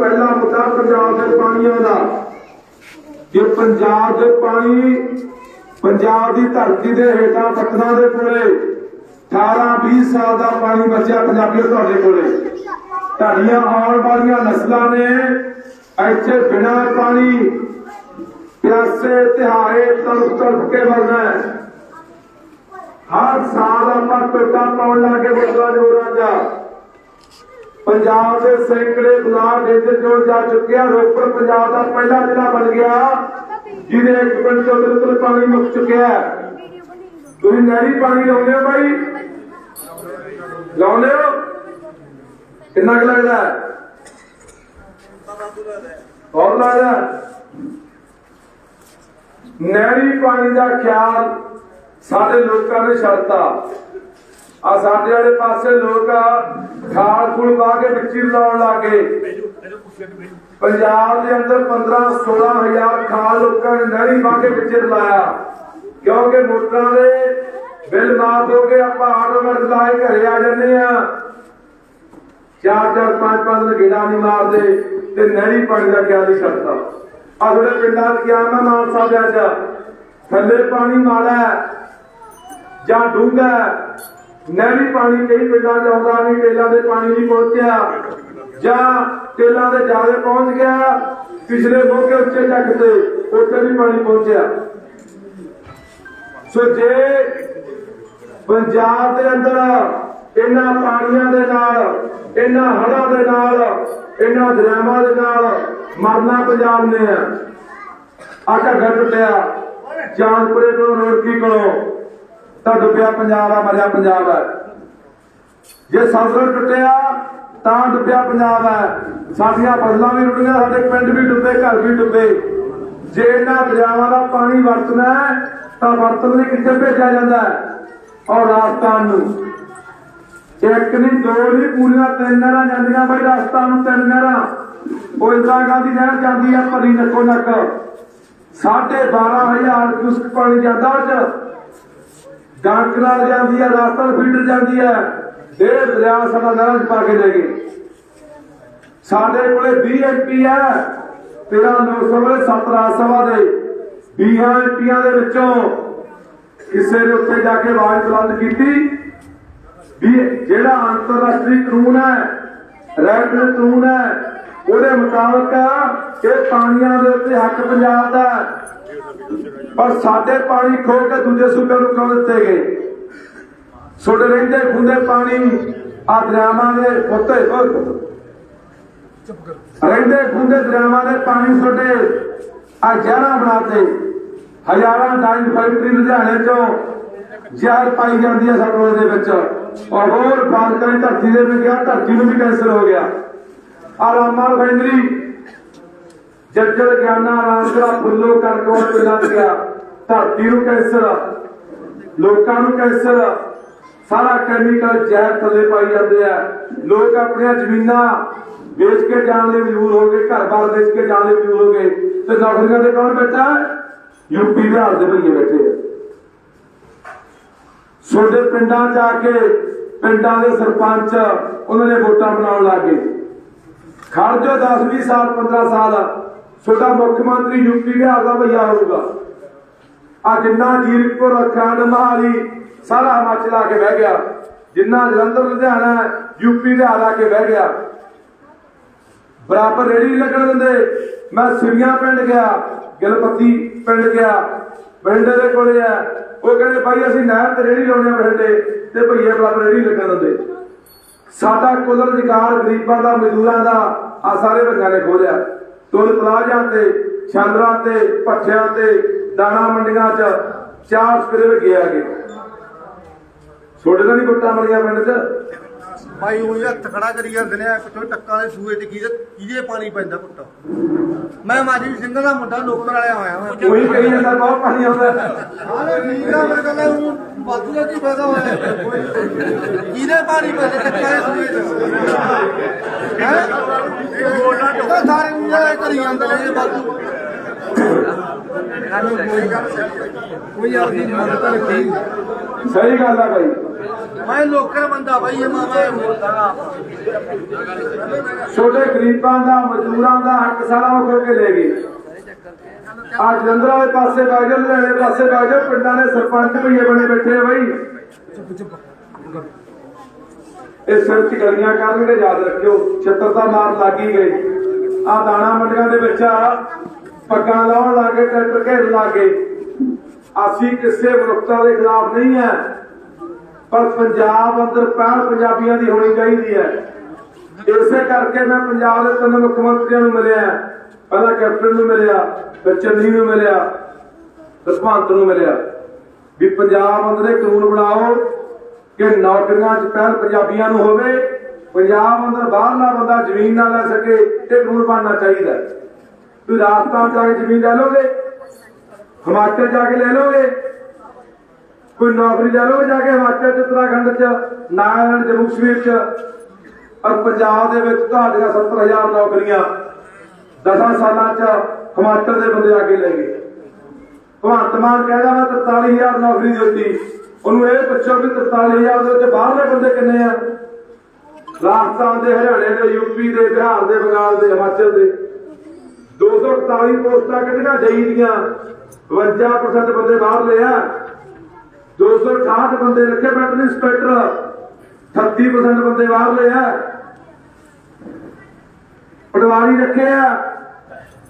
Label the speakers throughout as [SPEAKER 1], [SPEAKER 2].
[SPEAKER 1] ਪਹਿਲਾ ਮੁੱਦਾ ਪੰਜਾਬ ਦੇ ਪਾਣੀਆਂ ਦਾ। ਕਿ ਪੰਜਾਬ ਦੇ ਪਾਣੀ ਪੰਜਾਬ ਦੀ ਧਰਤੀ ਦੇ ਹੇਠਾਂ ਪੱਥਰਾਂ ਦੇ ਕੋਲੇ 18 20 ਸਾਲ ਦਾ ਪਾਣੀ ਬਚਿਆ ਪੰਜਾਬੀ ਤੁਹਾਡੇ ਕੋਲੇ। ਤੁਹਾਡੀਆਂ ਆਉਣ ਵਾਲੀਆਂ ਨਸਲਾਂ ਨੇ ਇੱਥੇ ਬਿਨਾਂ ਪਾਣੀ ਪਿਆਸੇ ਤਿਹਾਏ ਤੜਪ ਤੜਪ ਕੇ ਮਰਨਾ ਹੈ। ਹਰ ਸਾਲ ਆਪਾਂ ਪੇਟਾ ਪਾਉਣ ਲੱਗੇ ਬੋਤਲਾਂ ਜੋਰਾਂ ਜਾ ਪੰਜਾਬ ਦੇ ਸੈਂਕੜੇ ਗੁਲਾਬ ਡੇਂਜਰ ਜ਼ੋਨ ਜਾ ਚੁੱਕਿਆ, ਰੋਪੜ ਪੰਜਾਬ ਦਾ ਪਹਿਲਾ ਜ਼ਿਲ੍ਹਾ ਬਣ ਗਿਆ। ਜਿਹਦੇ ਇੱਕ ਪਿੰਡ ਤੋਂ ਬਿਲਕੁਲ ਪਾਣੀ ਮੁੱਕ ਚੁੱਕਿਆ ਤੁਸੀਂ ਨਹਿਰੀ ਪਾਣੀ ਲਾਉਂਦੇ ਹੋ ਬਾਈ? ਲਾਉਂਦੇ ਹੋ? ਕਿੰਨਾ ਕੁ ਲੱਗਦਾ ਹੈ? ਲੱਗਦਾ ਨਹਿਰੀ ਪਾਣੀ ਦਾ ਖਿਆਲ ਸਾਡੇ ਲੋਕਾਂ ਨੇ ਛੱਡਤਾ ਆ ਸਾਡੇ ਵਾਲੇ ਪਾਸੇ ਲੋਕ ਖਾਲ ਖੁਲ ਪਾ ਕੇ ਮਿੱਟੀ ਲਾਉਣ ਲੱਗੇ। ਪੰਜਾਬ ਦੇ ਅੰਦਰ 15 16000 ਖਾਲ ਲੋਕਾਂ ਨੇ ਨਹਿਰੀ ਵਾ ਕੇ ਵਿੱਚ ਲਾਇਆ ਕਿਉਂਕਿ ਮੋਟਰਾਂ ਦੇ ਬਿੱਲ ਮਾਫ ਹੋ ਗਏ, ਆਪਾਂ ਆਟੋਮੈਟਿਕ ਲਾਏ ਘਰੇ ਆ ਜੰਨੇ ਆ। ਚਾਰ ਚਾਰ, ਪੰਜ ਪੰਜ ਗੇੜਾ ਨਹੀਂ ਮਾਰਦੇ ਤੇ ਨਹਿਰੀ ਪਾਣੀ ਦਾ ਕਿਆ ਨਹੀਂ ਛੱਡਦਾ। ਆ ਜਿਹੜੇ ਪਿੰਡਾਂ 'ਚ ਗਿਆ ਮੈਂ ਮਾਨਸਾ ਸਾਹਿਬ ਅੱਜ ਥੱਲੇ ਪਾਣੀ ਮਾੜਾ ਜਾਂ ਡੂੰਘਾ ਹੈ। ਨਹਿਰੀ ਪਾਣੀ ਕਈ ਪਿੰਡਾਂ 'ਚ ਆਉਂਦਾ ਨਹੀਂ, ਟੇਲਾਂ ਦੇ ਪਾਣੀ ਨਹੀਂ ਪਹੁੰਚਿਆ ਜਾਂ ਟੇਲਾਂ ਦੇ ਜਾਲੇ ਪਹੁੰਚ ਗਿਆ, ਪਿਛਲੇ ਮੋਕੇ ਉੱਚੇ ਚੱਕ ਤੇ, ਉੱਥੇ ਵੀ ਪਾਣੀ ਪਹੁੰਚਿਆ ਸੋ ਜੇ ਪੰਜਾਬ ਦੇ ਅੰਦਰ ਇਹਨਾਂ ਪਾਣੀਆਂ ਦੇ ਨਾਲ, ਇਹਨਾਂ ਹੜ੍ਹਾਂ ਦੇ ਨਾਲ, ਇਹਨਾਂ ਦਰਿਆਵਾਂ ਦੇ ਨਾਲ ਮਰਨਾ ਪੰਜਾਬ ਨੇ ਹੈ ਆ ਘੱਗਾ ਟੁੱਟਿਆ ਚਾਂਦਪੁਰੇ ਤੋਂ ਰੋੜਕੀ ਕੋਲੋਂ ਤਾਂ ਡੁੱਬਿਆ ਪੰਜਾਬ ਆ, ਮਰਿਆ ਪੰਜਾਬ ਹੈ ਜੇ ਸੰਸਰ ਟੁੱਟਿਆ ਤਾਂ ਡੁੱਬਿਆ ਪੰਜਾਬ ਹੈ ਸਾਡੀਆਂ ਫਸਲਾਂ ਵੀ ਰੁੜ ਸਾਡੇ ਪਿੰਡ ਵੀ ਡੁੱਬੇ ਘਰ ਵੀ ਡੁੱਬੇ ਜੇ ਇਹਨਾਂ ਦਰਿਆਵਾਂ ਦਾ ਪਾਣੀ ਵਰਤਣਾ ਤਾਂ ਵਰਤਣ ਲਈ ਕਿੱਥੇ ਭੇਜਿਆ ਜਾਂਦਾ ਔਰ ਰਾਜਸਥਾਨ ਨੂੰ। ਇੱਕ ਨਹੀਂ, ਦੋ ਨਹੀਂ, ਪੂਰੀਆਂ ਤਿੰਨ ਨਹਿਰਾਂ ਜਾਂਦੀਆਂ ਬਈ, ਰਾਜਸਥਾਨ ਨੂੰ ਤਿੰਨ ਨਹਿਰਾਂ। ਉਹ ਇੰਦਰਾ ਗਾਂਧੀ ਨਹਿਰ ਜਾਂਦੀ ਆ ਭਰੀ ਨੱਕੋ ਨੱਕ। ਸਾਢੇ 12000 ਕਿਊਸਕ ਪਾਣੀ ਜਾਂਦਾ ਉਹ ਚ ਜਾਂਦੀ ਹੈ ਰਾਸਤਰ ਫੀਡਰ ਜਾਂਦੀ ਹੈ ਡੇਢ ਦਰਿਆ ਸਾਡਾ ਨਹਿਰਾਂ ਚ ਪਾ ਕੇ ਲੈ ਗਏ। ਸਾਡੇ ਕੋਲੇ 20 ਐਮਪੀ ਹੈ 13 ਲੋਕ ਸਭਾ 7 ਰਾਜ ਸਭਾ ਦੇ। 20 ਐਮਪੀਆਂ ਦੇ ਵਿੱਚੋਂ ਕਿਸੇ ਨੇ ਉੱਥੇ ਜਾ ਕੇ ਆਵਾਜ਼ ਬੁਲੰਦ ਕੀਤੀ। ਵੀ ਜਿਹੜਾ ਅੰਤਰਰਾਸ਼ਟਰੀ ਕਾਨੂੰਨ ਹੈ ਰੈਗੂਲਰ ਕਾਨੂੰਨ ਹੈ ਉਹਦੇ ਮੁਤਾਬਕ ਇਹ ਪਾਣੀਆਂ ਦੇ ਉੱਤੇ ਹੱਕ ਪੰਜਾਬ ਦਾ ਪਰ ਸਾਡੇ ਪਾਣੀ ਖੋ ਕੇ ਦੂਜੇ ਸੂਬਿਆਂ ਨੂੰ ਕਿਉਂ ਦਿੱਤੇ ਗਏ? ਛੋਟੇ ਰਹਿੰਦੇ ਖੁੰਦੇ ਪਾਣੀ ਆ ਦਰਿਆਵਾਂ ਦੇ ਉੱਤੇ ਰਹਿੰਦੇ ਖੁੰਦੇ ਦਰਿਆਵਾਂ ਦੇ ਪਾਣੀ ਛੋਟੇ ਆ ਜ਼ਹਿਰਾਂ ਬਣਾਤੇ। ਹਜ਼ਾਰਾਂ ਡਾਈਂਗ ਫੈਕਟਰੀ ਲੁਧਿਆਣੇ ਚੋਂ ਜ਼ਹਿਰ ਪਾਈ ਜਾਂਦੀ ਹੈ ਸਾਡੇ ਦੇ ਵਿੱਚ। ਔਰ ਹੋਰ ਬਾਲਕਾਂ ਦੀ ਧਰਤੀ ਦੇ ਵਿੱਚ ਗਿਆ, ਧਰਤੀ ਨੂੰ ਵੀ ਕੈਂਸਰ ਹੋ ਗਿਆ। ਆ ਰਾਮਾਲ ਫੈਂਦਰੀ ਜੱਜਲ ਗਿਆਨਾ ਰਾਮਸਰਾ ਫੁੱਲੋ ਕਰ ਕੋਲ ਪਿਲਾ ਗਿਆ? ਧਰਤੀ ਨੂੰ ਕੈਂਸਰ, ਲੋਕਾਂ ਨੂੰ ਕੈਂਸਰ। ਸਾਰਾ ਕੈਮੀਕਲ ਜ਼ਹਿਰ ਥੱਲੇ ਪਾਈ ਜਾਂਦੇ ਆ। ਲੋਕ ਆਪਣੀਆਂ ਜ਼ਮੀਨਾਂ ਵੇਚ ਕੇ ਜਾਣ ਲਈ ਮਜਬੂਰ ਹੋ ਗਏ, ਘਰ-ਬਾਰ ਵੇਚ ਕੇ ਜਾਣ ਲਈ ਮਜਬੂਰ ਹੋ ਗਏ। ਤੇ ਨੌਕਰੀਆਂ ਤੇ ਕੌਣ ਬੈਠਾ? ਯੂਪੀ ਬਿਹਾਰ ਦੇ ਭਈਏ ਬੈਠੇ ਆ। ਛੋਟੇ ਪਿੰਡਾਂ ਚ ਆ ਕੇ, ਪਿੰਡਾਂ ਦੇ ਸਰਪੰਚ, ਉਹਨਾਂ ਨੇ ਵੋਟਾਂ ਬਣਾਉਣ ਲੱਗੇ ਖੜ ਜੋ 10 20 ਸਾਲ 15 ਸਾਲ। ਤੁਹਾਡਾ ਮੁੱਖ ਮੰਤਰੀ ਯੂਪੀ ਬਿਹਾਰ ਦਾ ਭਈਆ ਹੋਊਗਾ। ਆ ਜਿੰਨਾ ਜੀਰਕਪੁਰ, ਖੰਡ, ਮਹਾਲੀ, ਸਾਰਾ ਹਿਮਾਚਲ ਆ ਕੇ ਬਹਿ ਗਿਆ। ਜਿੰਨਾ ਜਲੰਧਰ, ਲੁਧਿਆਣਾ ਯੂਪੀ ਬਿਹਾਰ ਆ ਕੇ ਬਹਿ ਗਿਆ। ਬਰਾਬਰ ਰੇੜੀ ਲੱਗਣ ਦਿੰਦੇ। ਮੈਂ ਸਿਵੀਆਂ ਪਿੰਡ ਗਿਆ, ਗਿਲਪੱਤੀ ਪਿੰਡ ਗਿਆ, ਬਠਿੰਡੇ ਦੇ ਕੋਲੇ ਆ। ਉਹ ਕਹਿੰਦੇ, ਭਾਈ, ਅਸੀਂ ਨਹਿਰ ਤੇ ਰੇੜੀ ਲਾਉਣੇ ਆ ਬਠਿੰਡੇ ਤੇ ਭਈਏ ਬਰਾਬਰ ਰੇੜੀ ਲੱਗਣ ਦਿੰਦੇ। ਸਾਡਾ ਕੁੱਲ ਰੁਜ਼ਗਾਰ ਗਰੀਬਾਂ ਦਾ, ਮਜ਼ਦੂਰਾਂ ਦਾ ਆ ਸਾਰੇ ਬੰਗਾਂ ਨੇ ਖੋਲਿਆ ਤੁਲ ਪਲਾਜ਼ਾ ਤੇ, ਛਾਂਦਰਾਂ ਤੇ, ਭੱਠਿਆਂ ਤੇ, ਦਾਣਾ ਮੰਡੀਆਂ 'ਚ ਚਾਰ ਸਪਰੇ ਗਿਆ ਗਏ ਛੋਟੇ ਤਾਂ ਨਹੀਂ ਗੁੱਟਾਂ ਮਲੀਆਂ ਪਿੰਡ 'ਚ?
[SPEAKER 2] ਭਾਈ ਉਹੀ ਹੱਥ ਖੜਾ ਕਰੀ ਜਾਂਦੇ ਨੇ ਪਿੱਛੋਂ ਟੱਕਾਂ ਦੇ ਸੂਏ ਤੇ ਕਿਹਦੇ ਕਿਹਦੇ ਪਾਣੀ ਪੈਂਦਾ ਪੁੱਟ ਮੈਂ ਮਾਜੀ ਸਿੰਘ ਦਾ ਮੁੰਡਾ ਨੌਕਰ ਵਾਲਿਆ ਹੋਇਆ ਮੈਂ।
[SPEAKER 1] ਉਹੀ ਕਹੀ ਜਾਂਦਾ ਬਹੁਤ ਪਾਣੀ ਆਉਂਦਾ।
[SPEAKER 2] ਹਾਲੇ ਠੀਕ ਆ ਮੇਰੇ ਕਹਿੰਦਾ ਹੁਣ ਬਾਦੂ ਦਾ ਕੀ ਫਾਇਦਾ ਹੋਇਆ? ਕਿਹਦੇ ਪਾਣੀ ਪੈਂਦਾ ਟੱਕਾਂ ਦੇ ਸੂਏ ਤੇ? ਹੈ? ਇਹ ਗੋਲਡਾ ਟੋਕਾ। ਸਾਰੇ ਨੂੰ ਇਹ ਕਰੀ ਜਾਂਦੇ ਨੇ ਬਾਦੂ ਕੋਈ ਆਪਦੀ ਮਦਦ ਰੱਖੀ।
[SPEAKER 1] ਸਹੀ ਗੱਲ ਆ ਬਾਈ।
[SPEAKER 2] ਮੈਂ ਲੋਕਲ ਬੰਦਾ ਬਾਈ ਇਹ ਮਾਮਾ ਇਹ ਬੋਲਦਾ
[SPEAKER 1] ਛੋਟੇ ਗਰੀਬਾਂ ਦਾ ਮਜ਼ਦੂਰਾਂ ਦਾ ਹੱਕ ਸਾਰਾ ਉਹ ਖੋ ਕੇ ਲੈ ਗਏ। ਆ ਜਲੰਧਰ ਵਾਲੇ ਪਾਸੇ ਜਾ ਲੁਧਿਆਣੇ ਪਾਸੇ ਜਾ ਪਿੰਡਾਂ ਦੇ ਸਰਪੰਚ ਭਈਏ ਬਣੇ ਬੈਠੇ ਆ ਬਈ। ਇਹ ਸਿਰ ਚ ਗਲੀਆਂ ਕਰਨਗੇ ਯਾਦ ਰੱਖਿਓ ਛੱਤਰ ਦਾ ਮਾਰ ਲੱਗੀ ਗਈ ਆ ਦਾਣਾ ਮੰਡੀਆਂ ਦੇ ਵਿੱਚ ਆ ਪੱਗਾਂ ਲਾਉਣ ਲੱਗੇ ਟਰੈਕਟਰ ਘੇਰਨ ਲੱਗੇ ਅਸੀਂ ਕਿਸੇ ਮਨੁੱਖਤਾ ਦੇ ਖਿਲਾਫ ਨਹੀਂ ਹੈ, ਪਰ ਪੰਜਾਬ ਅੰਦਰ ਪਹਿਲ ਪੰਜਾਬੀਆਂ ਦੀ ਹੋਣੀ ਚਾਹੀਦੀ ਹੈ। ਇਸੇ ਕਰਕੇ ਮੈਂ ਪੰਜਾਬ ਦੇ ਤਿੰਨ ਮੁੱਖ ਮੰਤਰੀਆਂ ਨੂੰ ਮਿਲਿਆ ਪਹਿਲਾਂ ਕੈਪਟਨ ਨੂੰ ਮਿਲਿਆ, ਫਿਰ ਚੰਨੀ ਨੂੰ ਮਿਲਿਆ, ਫਿਰ ਭਗਵੰਤ ਨੂੰ ਮਿਲਿਆ। ਵੀ ਪੰਜਾਬ ਅੰਦਰ ਇਹ ਕਾਨੂੰਨ ਬਣਾਓ ਕਿ ਨੌਕਰੀਆਂ 'ਚ ਪਹਿਲ ਪੰਜਾਬੀਆਂ ਨੂੰ ਹੋਵੇ, ਪੰਜਾਬ ਅੰਦਰ ਬਾਹਰਲਾ ਬੰਦਾ ਜ਼ਮੀਨ ਨਾ ਲੈ ਸਕੇ ਇਹ ਕਾਨੂੰਨ ਬਣਨਾ ਚਾਹੀਦਾ ਤੁਸੀਂ ਰਾਜਸਥਾਨ ਜਾ ਕੇ ਜ਼ਮੀਨ ਲੈ ਲੋਗੇ ਹਿਮਾਚਲ ਜਾ ਕੇ ਲੈ ਲਓਗੇ? ਕੋਈ ਨੌਕਰੀ ਲੈ ਲਓਗੇ ਜਾ ਕੇ ਹਿਮਾਚਲ ਚ ਉੱਤਰਾਖੰਡ ਚ, ਨਾਗਾਲੈਂਡ ਜੰਮੂ ਕਸ਼ਮੀਰ ਚ? ਔਰ ਪੰਜਾਬ ਦੇ ਵਿੱਚ ਤੁਹਾਡੀਆਂ 70000 ਨੌਕਰੀਆਂ 10 ਸਾਲਾਂ ਚ ਹਿਮਾਚਲ ਦੇ ਬੰਦੇ ਆ ਕੇ ਲੈ ਗਏ। ਭਗਵੰਤ ਮਾਨ ਕਹਿੰਦਾ ਮੈਂ 43000 ਨੌਕਰੀ ਦਿੱਤੀ। ਉਹਨੂੰ ਇਹ ਪੁੱਛੋ ਵੀ 43000 ਦੇ ਵਿੱਚ ਬਾਹਰਲੇ ਬੰਦੇ ਕਿੰਨੇ ਆ? ਰਾਜਸਥਾਨ ਦੇ, ਹਰਿਆਣੇ ਦੇ ਯੂਪੀ ਦੇ, ਬਿਹਾਰ ਦੇ, ਬੰਗਾਲ ਦੇ, ਹਿਮਾਚਲ ਦੇ। 241 ਪੋਸਟਾਂ ਕਿਹੜੀਆਂ ਜਈ ਦੀਆਂ। 52% ਬੰਦੇ ਬਾਹਰਲੇ ਆ। 268 ਬੰਦੇ ਰੱਖੇ ਬੈਟਰੀ ਇੰਸਪੈਕਟਰ 38% ਬੰਦੇ ਬਾਹਰਲੇ ਆ। ਪਟਵਾਰੀ ਰੱਖੇ ਆ।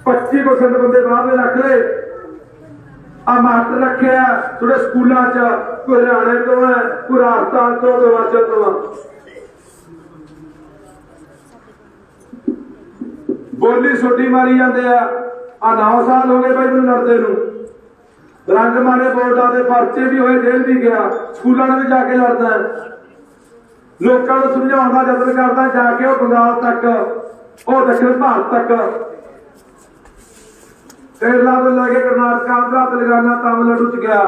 [SPEAKER 1] 25% ਬੰਦੇ ਬਾਹਰਲੇ ਰੱਖ ਲਏ। ਆ ਮਾਸਟਰ ਰੱਖੇ ਆ ਥੋੜੇ ਸਕੂਲਾਂ 'ਚ, ਕੋਈ ਹਰਿਆਣੇ ਤੋਂ ਹੈ ਕੋਈ ਰਾਜਸਥਾਨ ਤੋਂ, ਕੋਈ ਹਿਮਾਚਲ ਤੋਂ ਆ। ਬੋਲੀ ਛੋਟੀ ਮਾਰੀ ਜਾਂਦੇ ਆ। ਆ 9 ਸਾਲ ਹੋ ਗਏ ਬਾਈ ਮੈਨੂੰ ਲੜਦੇ ਨੂੰ। ਰੰਗ ਮਾਰੇ ਬੋਰਡਾਂ ਦੇ ਪਰਚੇ ਵੀ ਹੋਏ ਜੇਲ੍ਹ ਵੀ ਗਿਆ, ਸਕੂਲਾਂ ਨੇ ਵੀ ਜਾ ਕੇ ਲੜਦਾ ਲੋਕਾਂ ਨੂੰ ਸਮਝਾਉਣ ਦਾ ਯਤਨ ਕਰਦਾ ਜਾ ਕੇ ਉਹ ਬੰਗਾਲ ਤੱਕ, ਉਹ ਦੱਖਣ ਭਾਰਤ ਤੱਕ। ਕੇਰਲਾ ਤੋਂ ਲੈ ਕੇ ਕਰਨਾਟਕਾ ਆਂਧਰਾ ਤੇਲੰਗਾਨਾ ਤਾਮਿਲਨਾਡੂ ਚ ਗਿਆ।